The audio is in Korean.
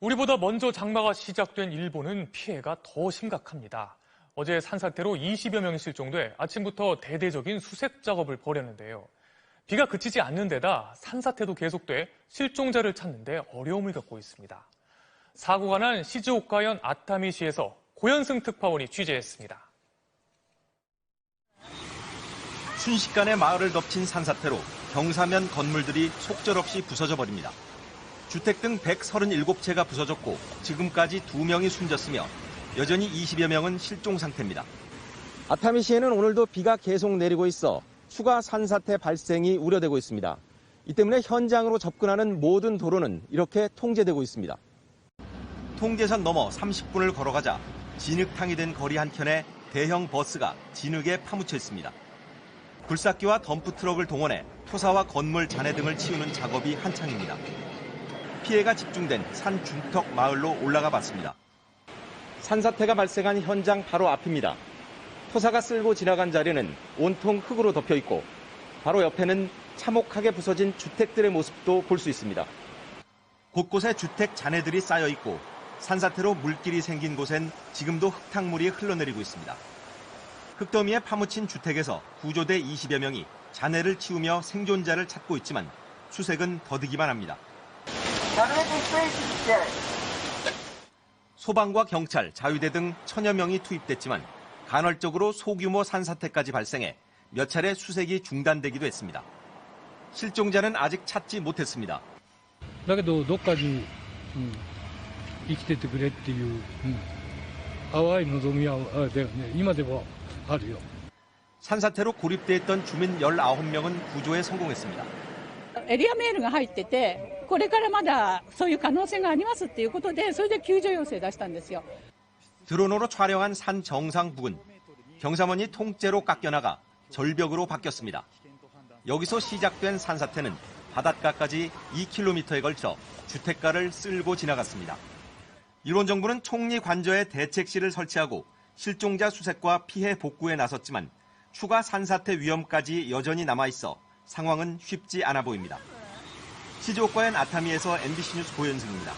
우리보다 먼저 장마가 시작된 일본은 피해가 더 심각합니다. 어제 산사태로 20여 명이 실종돼 아침부터 대대적인 수색 작업을 벌였는데요. 비가 그치지 않는 데다 산사태도 계속돼 실종자를 찾는데 어려움을 겪고 있습니다. 사고가 난 시즈오카현 아타미시에서 고현승 특파원이 취재했습니다. 순식간에 마을을 덮친 산사태로 경사면 건물들이 속절없이 부서져 버립니다. 주택 등 137채가 부서졌고 지금까지 2명이 숨졌으며 여전히 20여 명은 실종 상태입니다. 아타미시에는 오늘도 비가 계속 내리고 있어 추가 산사태 발생이 우려되고 있습니다. 이 때문에 현장으로 접근하는 모든 도로는 이렇게 통제되고 있습니다. 통제선 넘어 30분을 걸어가자 진흙탕이 된 거리 한켠에 대형 버스가 진흙에 파묻혀 있습니다. 굴삭기와 덤프 트럭을 동원해 토사와 건물 잔해 등을 치우는 작업이 한창입니다. 피해가 집중된 산 중턱 마을로 올라가 봤습니다. 산사태가 발생한 현장 바로 앞입니다. 토사가 쓸고 지나간 자리는 온통 흙으로 덮여 있고 바로 옆에는 참혹하게 부서진 주택들의 모습도 볼 수 있습니다. 곳곳에 주택 잔해들이 쌓여 있고 산사태로 물길이 생긴 곳엔 지금도 흙탕물이 흘러내리고 있습니다. 흙더미에 파묻힌 주택에서 구조대 20여 명이 잔해를 치우며 생존자를 찾고 있지만 수색은 더디기만 합니다. 소방과 경찰, 자유대 등 천여 명이 투입됐지만 간헐적으로 소규모 산사태까지 발생해 몇 차례 수색이 중단되기도 했습니다. 실종자는 아직 찾지 못했습니다. だけどどっかに、うん、生きててくれっていう、うん、淡い望みはあだよね今でもあるよ 산사태로 고립돼 있던 주민 19명은 구조에 성공했습니다. エリアメールが入ってて、 これからまだそういう可能性がありますっていうことで、それで救助要請出したんですよ。 드론으로 촬영한 산 정상 부근. 경사면이 통째로 깎여나가 절벽으로 바뀌었습니다. 여기서 시작된 산사태는 바닷가까지 2km에 걸쳐 주택가를 쓸고 지나갔습니다. 일본 정부는 총리 관저에 대책실을 설치하고 실종자 수색과 피해 복구에 나섰지만 추가 산사태 위험까지 여전히 남아있어 상황은 쉽지 않아 보입니다. 시즈오카현 아타미에서 MBC 뉴스 고현승입니다.